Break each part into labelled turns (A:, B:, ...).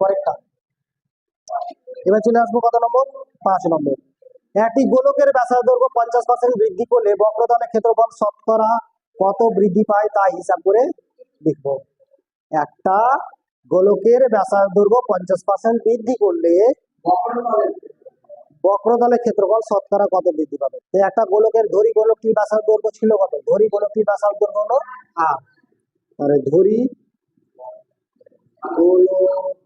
A: পরেরটা এবার চলে আসব কত নম্বর? পাঁচ নম্বর। একটি গোলকের ব্যাসার্ধ দৈর্ঘ্য পঞ্চাশ পার্সেন্ট বৃদ্ধি করলে বক্রতলের ক্ষেত্রফল শতকরা কত বৃদ্ধি পায় তা হিসাব করে লিখব একটা গোলকের ব্যাসার্ধ দৈর্ঘ্য পঞ্চাশ পার্সেন্ট বৃদ্ধি করলে বক্রতলের ক্ষেত্রফল শতকরা কত বৃদ্ধি পাবে? তো একটা গোলকের ধরি গোলকটির ব্যাসার্ধ ছিল কত? ধরি গোলকটির ব্যাসার্ধ দৈর্ঘ্য হলো আর ধরি গোলকের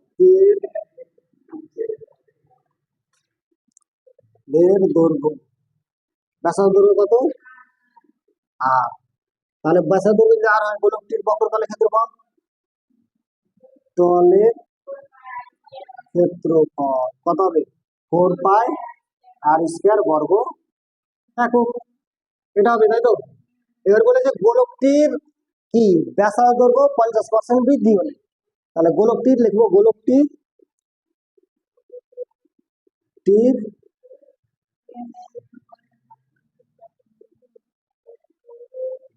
A: এর দৈর্ঘ্য ব্যাসার্ধ দৈর্ঘ্য কত? আর তাহলে ব্যাসার্ধ দৈর্ঘ্য যদি আর হয় গোলকটির বক্রতলের ক্ষেত্রফল? তলের ক্ষেত্রফল। কত হবে? ফোর পাই আর স্কোয়ার বর্গ একক। এটা হবে, তাই তো? এবার বলেছে গোলকটির কি? ব্যাসার্ধ দৈর্ঘ্য পঞ্চাশ পার্সেন্ট বৃদ্ধি হলে। তাহলে গোলকটির লিখব গোলকটির টির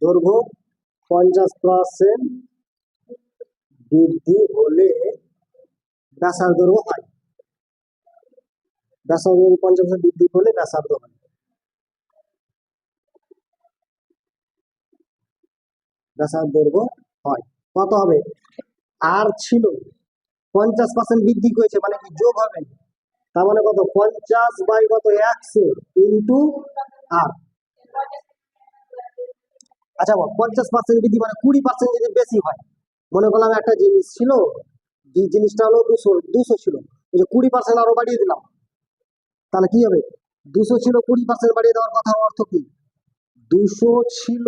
A: দৈর্ঘ্য পঞ্চাশ পার্সেন্ট বৃদ্ধি হলে ব্যাসার্ধ দৈর্ঘ্য হয় দৈর্ঘ্য পঞ্চাশ বৃদ্ধি হলে ব্যাসার্ধ হয় ব্যাসার্ধ দৈর্ঘ্য হয়। কত হবে? আর ছিল পঞ্চাশ পার্সেন্ট বৃদ্ধি করেছে মানে কি যোগ হবে? তার মানে কত? পঞ্চাশ বাই কত? একশো ইন্টু আর আচ্ছা বল, পঞ্চাশ পার্সেন্ট বৃদ্ধি মানে কুড়ি পার্সেন্ট যদি বেশি হয়, মনে করলাম একটা জিনিস ছিল, যে জিনিসটা হলো দুশো দুশো ছিল কুড়ি পার্সেন্ট আরও বাড়িয়ে দিলাম, তাহলে কি হবে? দুশো ছিল, কুড়ি পার্সেন্ট বাড়িয়ে দেওয়ার কথা অর্থ কি? দুশো ছিল,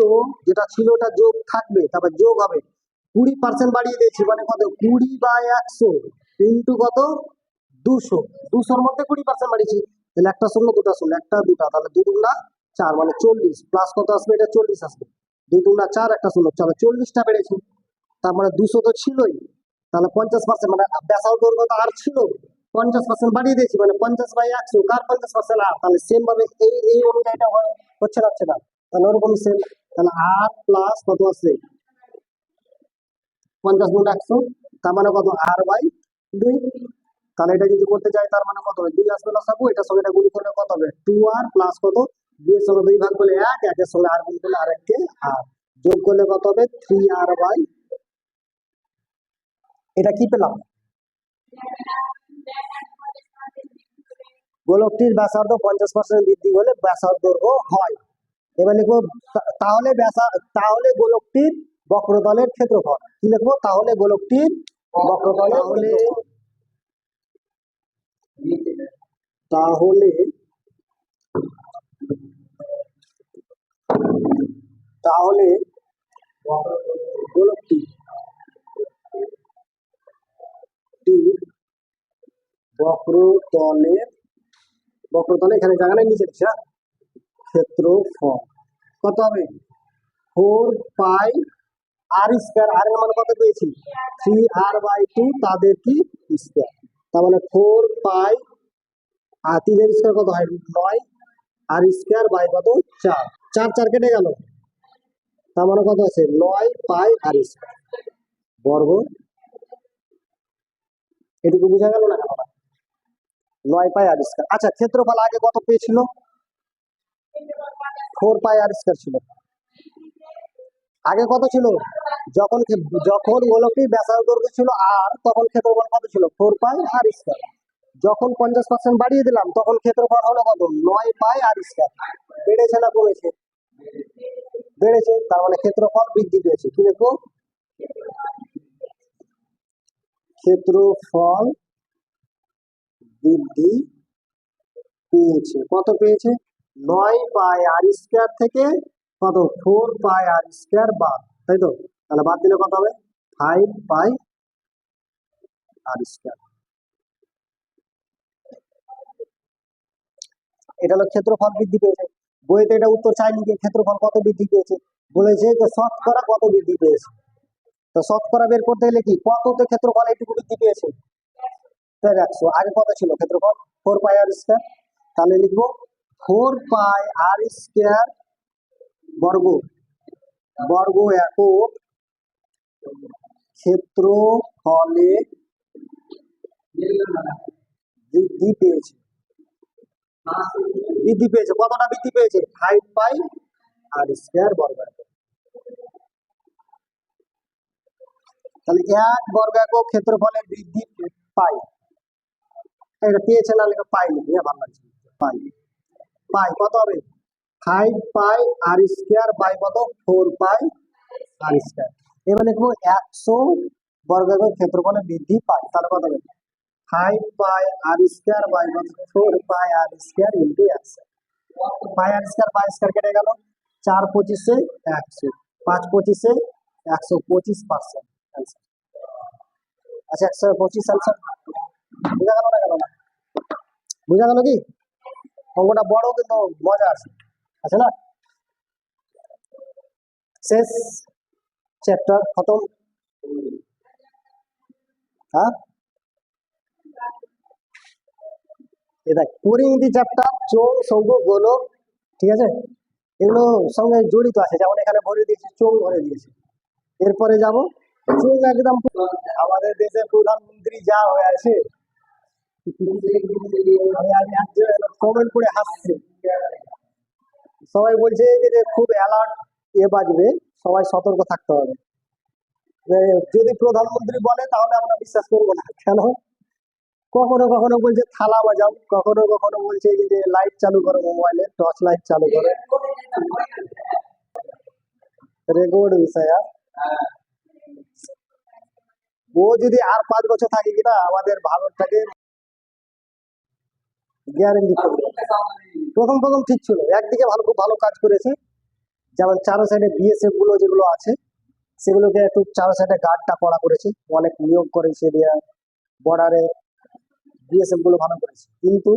A: যেটা ছিল ওটা যোগ থাকবে, তারপর যোগ হবে। কুড়ি পার্সেন্ট বাড়িয়ে দিয়েছি মানে কত? কুড়ি বাই একশো ইন্টু কত? দুশো। দুশোর মধ্যে কুড়ি পার্সেন্ট বাড়িয়েছি। তাহলে একটা শূন্য, দুটা শূন্য, একটা, দুটা, তাহলে দুই দুগুণা চার মানে চল্লিশ। প্লাস কত আসবে? এটা চল্লিশ আসবে। দুই দুগুণা চার, একটা শূন্য। তাহলে চল্লিশটা বেড়েছে। তার মানে দুশো তো ছিলই। তাহলে পঞ্চাশ পার্সেন্ট মানে ব্যাসাল দৈর্ঘ্য তো আর ছিল। পঞ্চাশ পার্সেন্ট বাড়িয়ে দিয়েছি মানে পঞ্চাশ বাই একশো। কার পঞ্চাশ পার্সেন্ট আর? তাহলে সেম ভাবে এই এই অনুযায়ীটা হচ্ছে না হচ্ছে না। তাহলে ওরকমই সেম তাহলে আর প্লাস কত আছে পঞ্চাশ গুণ একশো, তার মানে কত? আর বাই দুই। তাহলে এটা যদি করতে চাই, তার মানে কত হবে? দুই আসবে লসাগু এটার সঙ্গে এটা গুণ করলে কত হবে? টু আর প্লাস কত? দুইয়ের সঙ্গে দুই ভাগ করলে এক, একের সঙ্গে আর গুণ করলে আর আরেককে আর যোগ করলে কত হবে? থ্রি আর বাই এটা কি পেলাম? গোলকটির ব্যাসার্ধ পঞ্চাশ পার্সেন্ট বৃদ্ধি হলে ব্যাসার্ধ হয়। এবার লিখব তাহলে ব্যাসা, তাহলে গোলকটির বক্রতলের ক্ষেত্রফল। কি লিখব? তাহলে গোলকটির বক্রতলের তাহলে তাহলে গোলকটি বক্রতলের বক্রতলে এখানে জায়গা নেই, নিচে হ্যাঁ? ক্ষেত্রফল। কত হবে? ফোর পাই আর স্কোয়ার আর এর মানে কত পেয়েছি? থ্রি আর বাই টু তাদের কি স্কোয়ার তার মানে ফোর পাই আর তিনের স্কোয়ার কত হয়? নয়। আর স্কোয়ার বাই কত? চার। চার চার কেটে গেল। তার মানে কত আছে? নয় পাই আর স্কোয়ার বর্গ। এটুকু বোঝা গেল না নয় পাই আর স্কোয়ার আচ্ছা ক্ষেত্রফল আগে কত পেয়েছিল? ফোর পাই আর স্কোয়ার ছিল। আগে কত ছিল? যখন যখন গোলকটির ব্যাসার্ধ দৈর্ঘ্য ছিল আর তখন ক্ষেত্রফল কত ছিল? ফোর পাই আর স্কোয়ার যখন পঞ্চাশ পার্সেন্ট বাড়িয়ে দিলাম, তখন ক্ষেত্রফল হলো কত? নয় পাই আর স্কোয়ার বেড়েছে না কমেছে? বেড়েছে, তার মানে ক্ষেত্রফল বৃদ্ধি পেয়েছে। কি দেখো? ক্ষেত্রফল বৃদ্ধি পেয়েছে। কত পেয়েছে? নয় পাই আর স্কোয়ার থেকে কত? ফোর পাই আর স্কোয়ার বাদ। তাই তো? তাহলে বাদ দিলে কত হবে? ফাইভ পাই আর স্কোয়ার এটা হলো ক্ষেত্রফল বৃদ্ধি পেয়েছে। বইতে এটা উত্তর চাইনি যে ক্ষেত্রফল কত বৃদ্ধি পেয়েছে। বলেছে যে শতকরা কত বৃদ্ধি পেয়েছে। তো শতকরা বের করতে গেলে কি? কততে ক্ষেত্রফল এইটুকু বৃদ্ধি পেয়েছে? একশো আগে কত ছিল ক্ষেত্রফল? ফোর পাই আর স্কোয়ার তাহলে লিখব ফোর পাই আর স্কোয়ার বর্গ। বর্গ একক ক্ষেত্রফলে বৃদ্ধি পেয়েছে। বৃদ্ধি পেয়েছে। কতটা বৃদ্ধি পেয়েছে? ফাইভ পাই আর স্কোয়ার বর্গ তাহলে এক বর্গ একক ক্ষেত্রফলের বৃদ্ধি পাই। এটা পেয়েছে না, লেখা পাই লিখি, ভালো লাগছে। পাই। পাই কত হবে? Five pi r square by কত? ফোর পাই আর স্কোয়ার এবার লিখব একশো বর্গ একক ক্ষেত্রফলের বৃদ্ধি পায়। তাহলে কত হবে? Five pi r square by four pi r square into একশো পাই আর স্কোয়ার পাই স্কোয়ার কেটে গেল। চার পঁচিশে একশো। পাঁচ পঁচিশে একশো পঁচিশ পার্সেন্ট আচ্ছা একশো পঁচিশ অ্যান্সার বোঝা গেল না গেল না বোঝা গেল কি? অঙ্কটা বড় কিন্তু মজা আছে। আছে না? শেষ। চ্যাপ্টার খতম। হ্যাঁ? এ দেখ চ্যাপ্টার চোখ শঙ্খ গোলক ঠিক আছে? এগুলো সঙ্গে জড়িত আছে, যেমন এখানে ভরে দিয়েছে চোখ ভরে দিয়েছে। এরপরে যাব। চোখ একদম আমাদের দেশের প্রধানমন্ত্রী যা হয়ে আছে কমেন্ট করে হাসছি। সবাই বলছে যে খুব অ্যালার্ট এ বাজবে। সবাই সতর্ক থাকতে হবে। যদি প্রধানমন্ত্রী বলে, তাহলে আমরা বিশ্বাস করব না। কেন? কখনো কখনো বলছে, থালা বাজাও। কখনো কখনো বলছে যে লাইট চালু করো মোবাইলে টর্চ লাইট চালু করো। রেকর্ড বিষয় ও যদি আর পাঁচ বছর থাকে কিনা আমাদের ভারতটাকে গ্যারেন্টি প্রথম প্রথম ঠিক ছিল। একদিকে ভালো, খুব ভালো কাজ করেছে। যেমন চারো সাইডে বিএসএফগুলো যেগুলো আছে, সেগুলোকে একটু চারো সাইডে গার্ডটা করা করেছে। অনেক নিয়োগ করেছে এরিয়া বর্ডারে বিএসএফগুলো ভালো করেছে। কিন্তু